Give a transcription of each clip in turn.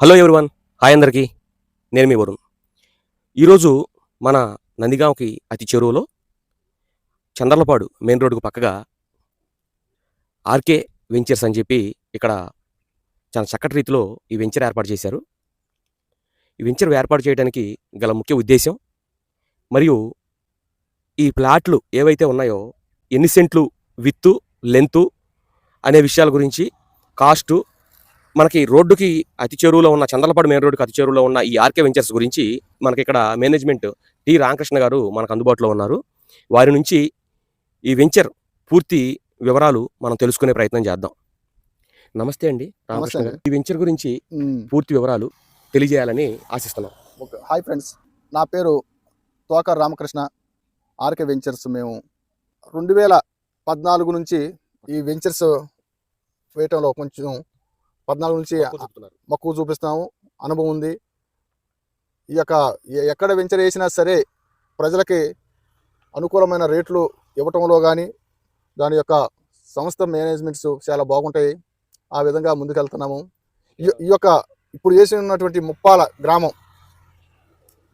Hello everyone hi అందరికీ. నేను మీ వరుణ్. ఈరోజు మన నందిగాంకి అతి చెరువులో చందర్లపాడు మెయిన్ రోడ్డుకు పక్కగా ఆర్కే వెంచర్స్ అని చెప్పి ఇక్కడ చాలా చక్కటి రీతిలో ఈ వెంచర్ ఏర్పాటు చేశారు. ఈ వెంచర్ ఏర్పాటు చేయడానికి గల ముఖ్య ఉద్దేశం మరియు ఈ ప్లాట్లు ఏవైతే ఉన్నాయో ఎన్ని సెంట్లు విత్తు లెంతు అనే విషయాల గురించి కాస్టు మనకి రోడ్డుకి అతి చెరువులో ఉన్న చందలపాడు మెయిన్ రోడ్డుకి అతి చెరువులో ఉన్న ఈ ఆర్కే వెంచర్స్ గురించి మనకి ఇక్కడ మేనేజ్మెంట్ టి రామకృష్ణ గారు మనకు అందుబాటులో ఉన్నారు. వారి నుంచి ఈ వెంచర్ పూర్తి వివరాలు మనం తెలుసుకునే ప్రయత్నం చేద్దాం. నమస్తే అండి రామకృష్ణ గారు. ఈ వెంచర్ గురించి. పూర్తి వివరాలు తెలియజేయాలని ఆశిస్తున్నాం. ఓకే హాయ్ ఫ్రెండ్స్ నా పేరు తోక రామకృష్ణ. ఆర్కే వెంచర్స్ మేము రెండు వేల పద్నాలుగు నుంచి ఈ వెంచర్స్ వేయటంలో కొంచెం పద్నాలుగు నుంచి మక్కువ చూపిస్తాము. అనుభవం ఉంది. ఈ యొక్క ఎక్కడ వెంచర్ వేసినా సరే ప్రజలకి అనుకూలమైన రేట్లు ఇవ్వటంలో కానీ దాని యొక్క సంస్థ మేనేజ్మెంట్స్ చాలా బాగుంటాయి. ఆ విధంగా ముందుకెళ్తున్నాము. ఈ ఈ యొక్క ఇప్పుడు వేసి ఉన్నటువంటి ముప్పాల గ్రామం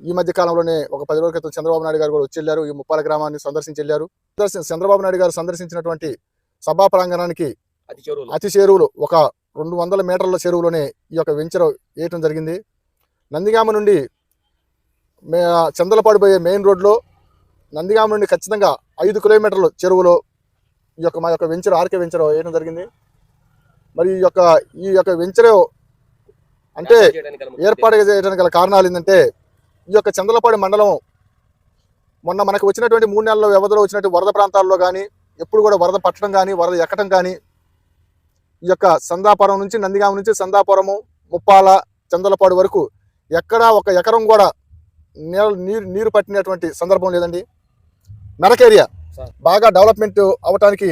ఈ మధ్య కాలంలోనే ఒక పది రోజుల క్రితం చంద్రబాబు నాయుడు గారు కూడా వచ్చి వెళ్ళారు. ఈ ముప్పాల గ్రామాన్ని సందర్శించి వెళ్ళారు. చంద్రబాబు నాయుడు గారు సందర్శించినటువంటి సభా ప్రాంగణానికి అతి చెరువులు ఒక రెండు వందల మీటర్ల చెరువులోనే ఈ యొక్క వెంచర్ వేయటం జరిగింది. నందిగామ నుండి మే చందలపాడు పోయే మెయిన్ రోడ్లో నందిగామ నుండి ఖచ్చితంగా ఐదు కిలోమీటర్ల చెరువులో ఈ యొక్క మా యొక్క వెంచర్ ఆర్కే వెంచర్ వేయడం జరిగింది. మరి ఈ యొక్క ఈ యొక్క వెంచర్ అంటే ఏర్పాటు చేయడానికి గల కారణాలు ఏంటంటే ఈ యొక్క చందలపాడి మండలం మొన్న మనకు వచ్చినటువంటి మూడు నెలల వ్యవధిలో వచ్చినటువంటి వరద ప్రాంతాల్లో కానీ ఎప్పుడు కూడా వరద పట్టడం కానీ వరద ఎక్కడం కానీ ఈ యొక్క సందాపురం నుంచి నందిగామ నుంచి సందాపురము ముప్పాల చందలపాడు వరకు ఎక్కడా ఒక ఎకరం కూడా నీరు నీరు నీరు పట్టినటువంటి సందర్భం లేదండి. మెరక ఏరియా. బాగా డెవలప్మెంట్ అవటానికి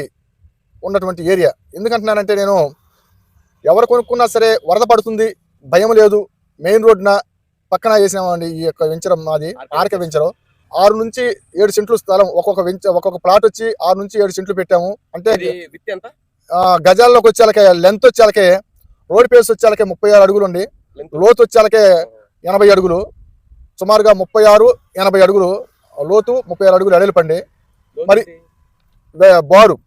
ఉన్నటువంటి ఏరియా. ఎందుకంటున్నానంటే నేను ఎవరు కొనుక్కున్నా సరే వరద పడుతుంది భయం లేదు. మెయిన్ రోడ్న పక్కన వేసినామండి ఈ యొక్క వెంచర్ మాది ఆర్కే వెంచర్. ఆరు నుంచి ఏడు సెంట్లు స్థలం ఒక్కొక్క వెంచర్ ఒక్కొక్క ప్లాట్ వచ్చి ఆరు నుంచి ఏడు సెంట్లు పెట్టాము. అంటే విత్ ఎంత? ఆ, గజాల్లోకి వచ్చేలకే లెంత్ వచ్చేలకే రోడ్ పేస్ వచ్చేలకే ముప్పై ఆరు అడుగులు అండి లోతు వచ్చేలకే ఎనభై అడుగులు. సుమారుగా ముప్పై ఆరు ఎనభై అడుగులు. లోతు ముప్పై ఆరు అడుగులు ఎడలిపండి మరి- వే- బారు.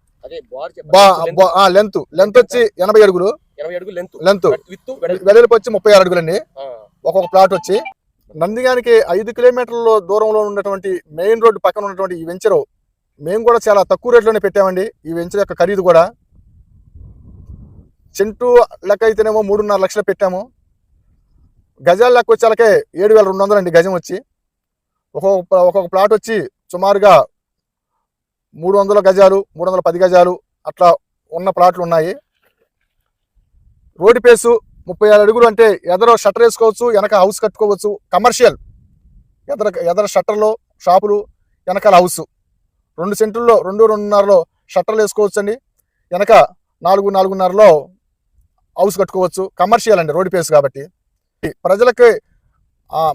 లెంత్ లెంత్ వచ్చి ఎనభై అడుగులు. లెంత్ వెడల్పు వచ్చి ముప్పై ఆరు అడుగులండి. ఒక్కొక్క ప్లాట్ వచ్చి. నందిగానికి ఐదు కిలోమీటర్ల దూరంలో ఉన్నటువంటి మెయిన్ రోడ్డు పక్కన ఉన్నటువంటి ఈ వెంచర్ మేము కూడా చాలా తక్కువ రేట్లోనే పెట్టామండి. ఈ వెంచర్ యొక్క ఖరీదు కూడా. చెంటు లెక్క అయితేనేమో మూడున్నర లక్షలు పెట్టాము. గజాల లెక్క వచ్చేలకే ఏడు వేల రెండు వందలు అండి గజం వచ్చి. ఒక్కొక్క ఒక్కొక్క ప్లాట్ వచ్చి సుమారుగా మూడు వందల గజాలు మూడు వందల పది గజాలు అట్లా ఉన్న ప్లాట్లు ఉన్నాయి. రోడ్డు పేసు ముప్పై ఆరు అడుగులు అంటే ఎదర షట్టర్ వేసుకోవచ్చు వెనక హౌస్ కట్టుకోవచ్చు. కమర్షియల్ ఎదర ఎదర షట్టర్లో షాపులు వెనకాల హౌస్. రెండు సెంటుల్లో రెండు రెండున్నరలో షట్టర్లు వేసుకోవచ్చు అండి వెనక నాలుగు నాలుగున్నరలో హౌస్ కట్టుకోవచ్చు కమర్షియల్ అండి రోడ్డు పేస్ కాబట్టి. ప్రజలకి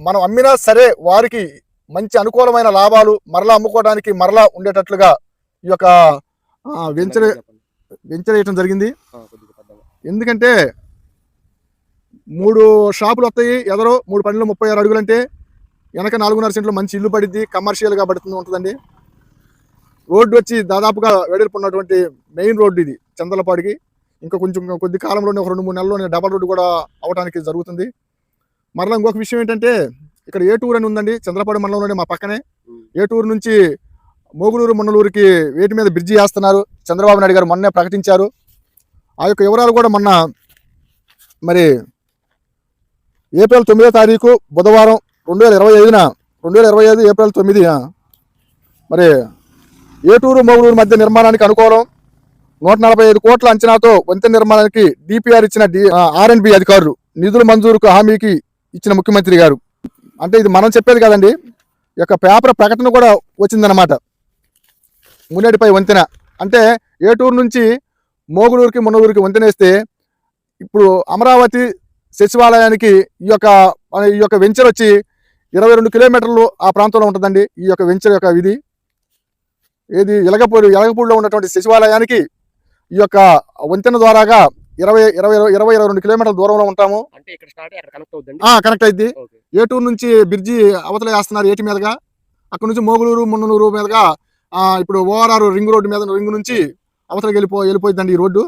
మనం అమ్మినా సరే వారికి మంచి అనుకూలమైన లాభాలు మరలా అమ్ముకోవడానికి మరలా ఉండేటట్లుగా ఈ యొక్క వెంచర్ వెంచర్ వేయటం జరిగింది. ఎందుకంటే మూడు షాపులు వస్తాయి ఎదరో మూడు పనులు ముప్పై ఆరు అడుగులు అంటే వెనక నాలుగున్నర సెంట్లు మంచి ఇల్లు పడిద్ది కమర్షియల్గా పడుతుంది ఉంటుందండి. రోడ్డు వచ్చి దాదాపుగా వెడల్పు ఉన్నటువంటి మెయిన్ రోడ్డు ఇది చందలపాడికి. ఇంకా కొంచెం కొద్ది కాలంలోనే ఒక రెండు మూడు నెలల్లోనే డబల్ రోడ్డు కూడా అవడానికి జరుగుతుంది. మరలా ఇంకొక విషయం ఏంటంటే ఇక్కడ ఏటూరు అని ఉందండి చంద్రపాడు మండలంలోనే మా పక్కనే. ఏటూరు నుంచి మోగులూరు మున్నలూరుకి వేటి మీద బ్రిడ్జి వేస్తున్నారు. చంద్రబాబు నాయుడు గారు మొన్నే ప్రకటించారు. ఆ యొక్క వివరాలు కూడా మొన్న మరి ఏప్రిల్ తొమ్మిదో తారీఖు బుధవారం రెండు వేల ఇరవై ఐదున రెండు వేల ఇరవై ఐదు ఏప్రిల్ తొమ్మిది మరి ఏటూరు మోగులూరు మధ్య నిర్మాణానికి అనుకూలం నూట నలభై ఐదు కోట్ల అంచనాతో వంతెన నిర్మాణానికి డిపిఆర్ ఇచ్చిన డి ఆర్ అండ్ బి అధికారులు నిధుల మంజూరుకు హామీకి ఇచ్చిన ముఖ్యమంత్రి గారు. అంటే ఇది మనం చెప్పేది కదండి ఈ యొక్క పేపర్ ప్రకటన కూడా వచ్చిందనమాట మునేటిపై వంతెన. అంటే ఏటూరు నుంచి మోగులూరుకి మున్నూరుకి వంతెనేస్తే ఇప్పుడు అమరావతి సచివాలయానికి ఈ యొక్క మన ఈ యొక్క వెంచర్ వచ్చి ఇరవై రెండు కిలోమీటర్లు ఆ ప్రాంతంలో ఉంటుందండి ఈ యొక్క వెంచర్ యొక్క ఇది ఏది ఎలగపూడి ఎలగపూడిలో ఉన్నటువంటి సచివాలయానికి ఈ యొక్క వంతెన ద్వారాగా ఇరవై ఇరవై ఇరవై ఇరవై రెండు కిలోమీటర్ల దూరంలో ఉంటాము. కనెక్ట్ అవుతుంది ఆ కనెక్ట్ అయింది ఏటూరు నుంచి బ్రిడ్జి అవతల వేస్తున్నారు ఏటి మీదుగా. అక్కడ నుంచి మోగులూరు మున్ననూరు మీదుగా ఆ, ఇప్పుడు ఓఆర్ఆర్ రింగ్ రోడ్డు మీద రింగ్ నుంచి అవతలకి వెళ్ళిపో వెళ్ళిపోయిందండి ఈ రోడ్డు.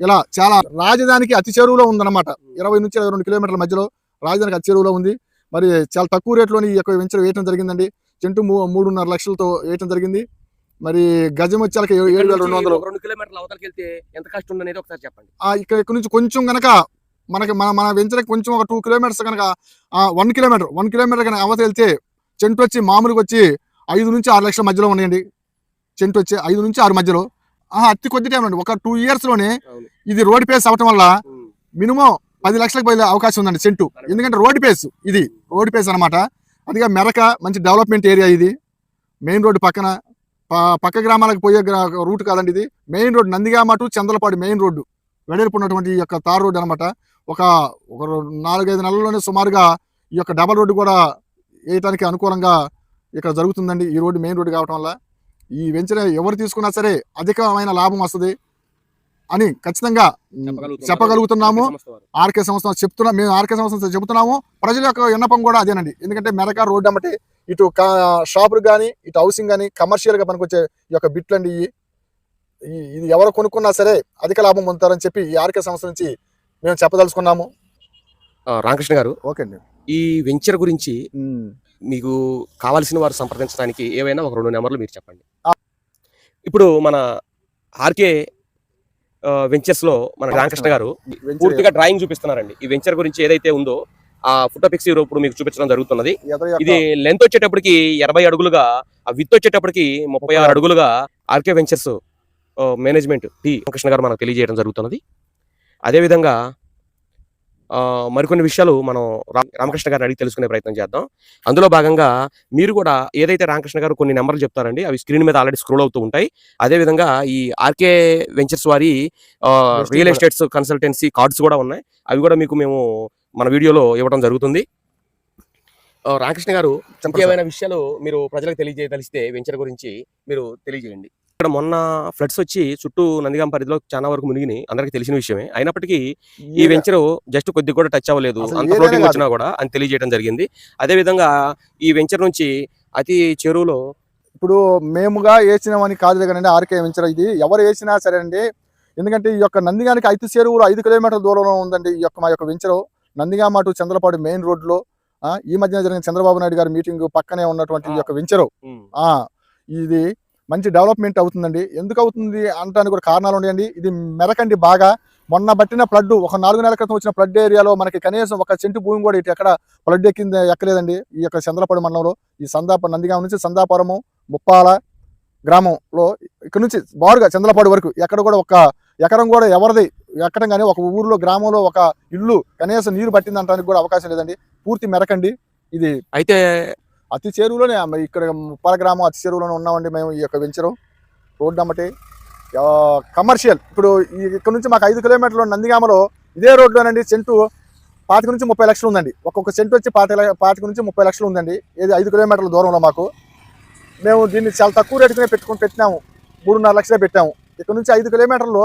ఇలా చాలా రాజధానికి అతి చెరువులో ఉందన్నమాట. ఇరవై నుంచి ఇరవై రెండు కిలోమీటర్ల మధ్యలో రాజధానికి అతి చెరువులో ఉంది. మరి చాలా తక్కువ రేట్లోని ఈ యొక్క వెంచర్ వేయటం జరిగిందండి. చెంటు మూ- మూడున్నర లక్షలతో వేయటం జరిగింది. మరి గజం వచ్చేలకి ఏడు వేల రెండు వందలు. రెండు కిలోమీటర్ల అవతలకి వెళ్తే ఎంత కష్టం ఉంది అనేది ఒకసారి చెప్పండి. ఆ, ఇక్కడ ఇక్కడ నుంచి కొంచెం గనక మనకి మన మన వెంచర్ కొంచెం ఒక టూ కిలోమీటర్స్ కనుక వన్ కిలోమీటర్ వన్ కిలోమీటర్ కనుక అవతల వెళ్తే చెంటు వచ్చి మామూలుగా వచ్చి ఐదు నుంచి ఆరు లక్షల మధ్యలో ఉన్నాయండి. చెంటు వచ్చి ఐదు నుంచి ఆరు మధ్యలో. ఆహా, అతి కొద్ది టైం అండి. ఒక టూ ఇయర్స్లోనే. ఇది రోడ్ పేస్ అవటం వల్ల మినిమం పది లక్షలకు బయలు అవకాశం ఉందండి చెంటు. ఎందుకంటే రోడ్ పేస్ ఇది రోడ్ పేస్ అన్నమాట. అదిగా మెరక మంచి డెవలప్మెంట్ ఏరియా ఇది. మెయిన్ రోడ్డు పక్కన పక్క గ్రామాలకు పోయే గ్రా- రూట్ కాదండి ఇది. Main road Nandigama to Chandalapadu main road. వెడల్పు ఉన్నటువంటి ఈ యొక్క తార్ రోడ్డు అనమాట ఒక ఒక రో- నాలుగైదు నెలల్లోనే సుమారుగా ఈ యొక్క డబల్ రోడ్డు కూడా వేయటానికి అనుకూలంగా ఇక్కడ జరుగుతుందండి ఈ రోడ్డు మెయిన్ రోడ్డు కావటం వల్ల. ఈ వెంచర్ ఎవరు తీసుకున్నా సరే అధికమైన లాభం వస్తుంది. అని ఖచ్చితంగా చెప్పగలుగుతున్నాము. ఆర్కే సంస్థ చెప్తున్నా మేము ఆర్కే సంస్థ చెబుతున్నాము. ప్రజల యొక్క విన్నపం కూడా అదేనండి. ఎందుకంటే మెరక రోడ్డు అమ్మటి ఇటు షాపులు కానీ ఇటు హౌసింగ్ కానీ కమర్షియల్గా పనికొచ్చే ఈ యొక్క బిట్లు అండి ఇది ఎవరు కొనుక్కున్నా సరే అధిక లాభం పొందుతారని చెప్పి ఈ ఆర్కే సంస్థ నుంచి మేము చెప్పదలుచుకున్నాము. రామకృష్ణ గారు ఓకే అండి. ఈ వెంచర్ గురించి మీకు కావాల్సిన వారు సంప్రదించడానికి ఏవైనా ఒక రెండు నెంబర్లు మీరు చెప్పండి. ఇప్పుడు మన ఆర్కే వెంచర్స్లో మన రామకృష్ణ గారు పూర్తిగా డ్రాయింగ్ చూపిస్తున్నారండి. ఈ వెంచర్ గురించి ఏదైతే ఉందో ఆ ఫోటో పిక్స్ ఇప్పుడు మీకు చూపించడం జరుగుతున్నది. ఇది లెంత్ వచ్చేటప్పటికి ఎనభై అడుగులుగా ఆ విత్ వచ్చేటప్పటికి ముప్పై ఆరు అడుగులుగా RK ventures management T Krishna గారు మనకు తెలియజేయడం జరుగుతున్నది. అదేవిధంగా మరికొన్ని విషయాలు మనం రామకృష్ణ గారిని అడిగి తెలుసుకునే ప్రయత్నం చేద్దాం. అందులో భాగంగా మీరు కూడా ఏదైతే రామకృష్ణ గారు కొన్ని నెంబర్లు చెప్తారండి అవి స్క్రీన్ మీద ఆల్రెడీ స్క్రోల్ అవుతూ ఉంటాయి. అదేవిధంగా ఈ ఆర్కే వెంచర్స్ వారి రియల్. ఎస్టేట్స్ కన్సల్టెన్సీ కార్డ్స్ కూడా ఉన్నాయి. అవి కూడా మీకు మేము మన వీడియోలో ఇవ్వడం జరుగుతుంది. రామకృష్ణ గారు ఇంకేమైనా విషయాలు మీరు ప్రజలకు తెలియజేయదలిస్తే వెంచర్ గురించి మీరు తెలియజేయండి. ఇక్కడ మొన్న ఫ్లడ్స్ వచ్చి చుట్టూ నందిగాం పరిధిలో చాలా వరకు మునిగినాయి. అందరికీ తెలిసిన విషయమే. అయినప్పటికీ ఈ వెంచర్ జస్ట్ కొద్ది కూడా టచ్ అవ్వలేదు. అంత ఫ్లోటింగ్. వచ్చినా కూడా అని తెలియజేయడం జరిగింది. అదే విధంగా ఈ వెంచర్ నుంచి అతి చెరువులో ఇప్పుడు మేముగా వేసినామని కాదు కానీ ఆర్కే వెంచర్ ఇది ఎవరు వేసినా సరే అండి ఎందుకంటే ఈ యొక్క నందిగానికి ఐదు చేరువులు ఐదు కిలోమీటర్ల దూరంలో ఉందండి ఈ యొక్క మా యొక్క venture Nandigama to Chandrapadu main రోడ్లో ఆ, ఈ మధ్యన జరిగిన చంద్రబాబు నాయుడు గారి మీటింగ్ పక్కనే ఉన్నటువంటి ఈ యొక్క వెంచరు ఆ, ఇది మంచి డెవలప్మెంట్ అవుతుందండి. ఎందుకు అవుతుంది అంటానికి కూడా కారణాలు ఉన్నాయండి. ఇది మెరకండి బాగా. మొన్న పట్టిన ఫ్లడ్ ఒక నాలుగు నెలల క్రితం వచ్చిన ఫ్లడ్ ఏరియాలో మనకి కనీసం ఒక చెంటు భూమి కూడా ఇటు ఎక్కడ ఫ్లడ్ ఎక్కింది ఎక్కలేదండి. ఈ యొక్క చంద్రపాడు మండలంలో ఈ సందాప నందిగా నుంచి సందాపురము ముప్పాల గ్రామంలో ఇక్కడ నుంచి బారుగా చంద్రపాడు వరకు ఎక్కడ కూడా ఒక ఎకరం కూడా ఎవరిది ఎక్కడం కానీ ఒక ఊర్లో గ్రామంలో ఒక ఇల్లు కనీసం నీరు పట్టిందంటానికి కూడా అవకాశం లేదండి. పూర్తి మెరకండి. ఇది అయితే అతి చేరువులోనే ఇక్కడ ముప్పాల గ్రామం అతి చేరువులోనే ఉన్నామండి మేము ఈ యొక్క వెంచరు. రోడ్డు అమ్మటి. కమర్షియల్. ఇప్పుడు ఈ ఇక్కడ నుంచి మాకు ఐదు కిలోమీటర్లు నందిగామలో ఇదే రోడ్లోనండి సెంటు పాతిక నుంచి ముప్పై లక్షలు ఉందండి. ఒక్కొక్క సెంటు వచ్చి పాతి పాతిక నుంచి ముప్పై లక్షలు ఉందండి. ఇది ఐదు కిలోమీటర్ల దూరంలో మాకు. మేము దీన్ని చాలా తక్కువ రేటుకునే పెట్టుకుని పెట్టినాము. మూడున్నర లక్షలే పెట్టాము. ఇక్కడ నుంచి ఐదు కిలోమీటర్లు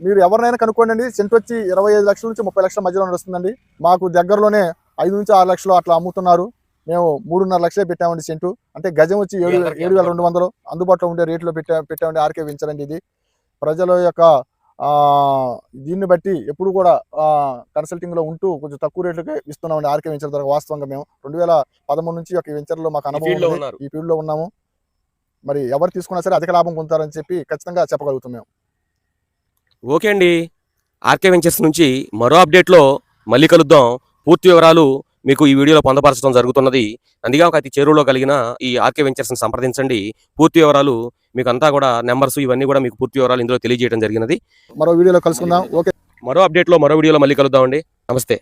మీరు ఎవరినైనా కనుక్కోండి అండి. సెంటు వచ్చి ఇరవై ఐదు లక్షల నుంచి ముప్పై లక్షల మధ్యలో నడుస్తుందండి మాకు దగ్గరలోనే ఐదు నుంచి ఆరు లక్షలు అట్లా అమ్ముతున్నారు. మేము మూడున్నర లక్షలే పెట్టామండి సెంటు. అంటే గజం వచ్చి ఏడు ఏడు వేల రెండు వందలు. అందుబాటులో ఉండే రేట్లో పెట్టా పెట్టామండి ఆర్కే వెంచరండి ఇది. ప్రజల యొక్క దీన్ని బట్టి ఎప్పుడు కూడా కన్సల్టింగ్లో ఉంటూ కొంచెం తక్కువ రేట్లకే ఇస్తున్నామండి ఆర్కే వెంచర్ ద్వారా వాస్తవంగా మేము. రెండు వేల పదమూడు నుంచి ఒక వెంచర్లో మాకు అనుభవం. ఈ ఫీల్డ్లో ఉన్నాము. మరి ఎవరు తీసుకున్నా సరే అధిక లాభం పొందుతారని చెప్పి ఖచ్చితంగా చెప్పగలుగుతాం మేము. ఓకే అండి. ఆర్కే వెంచర్స్ నుంచి మరో అప్డేట్లో మళ్ళీ కలుద్దాం. పూర్తి వివరాలు మీకు ఈ వీడియోలో పొందపరచడం జరుగుతున్నది. నందిగాం అతి చేరువలో కలిగిన ఈ ఆర్కే వెంచర్స్ని సంప్రదించండి. పూర్తి వివరాలు మీకు అంతా కూడా నెంబర్స్ ఇవన్నీ కూడా మీకు పూర్తి వివరాలు ఇందులో తెలియజేయడం జరిగినది. మరో వీడియోలో కలుసుకుందాం. ఓకే. మరో అప్డేట్లో మరో వీడియోలో మళ్ళీ కలుద్దామండి. నమస్తే.